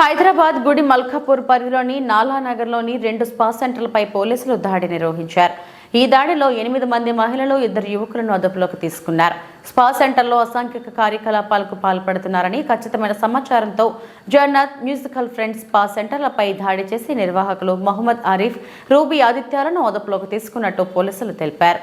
హైదరాబాద్ గుడి మల్కాపూర్ పరిధిలోని నాలానగర్లోని రెండు స్పా సెంటర్లపై పోలీసులు దాడి నిర్వహించారు. ఈ దాడిలో ఎనిమిది మంది మహిళలు ఇద్దరు యువకులను అదుపులోకి తీసుకున్నారు. స్పా సెంటర్లో అసాంఘిక కార్యకలాపాలకు పాల్పడుతున్నారని ఖచ్చితమైన సమాచారంతో జగన్నాథ్ మ్యూజికల్ ఫ్రెండ్స్ స్పా సెంటర్లపై దాడి చేసి నిర్వాహకులు మహమ్మద్ ఆరిఫ్ రూబీ ఆదిత్యాలను అదుపులోకి తీసుకున్నట్టు పోలీసులు తెలిపారు.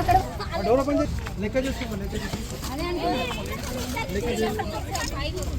అక్కడ డోర్ ఓపెన్ లెక్క చూసుకో లెక్క చూసుకో. లెక్క చూసుకో.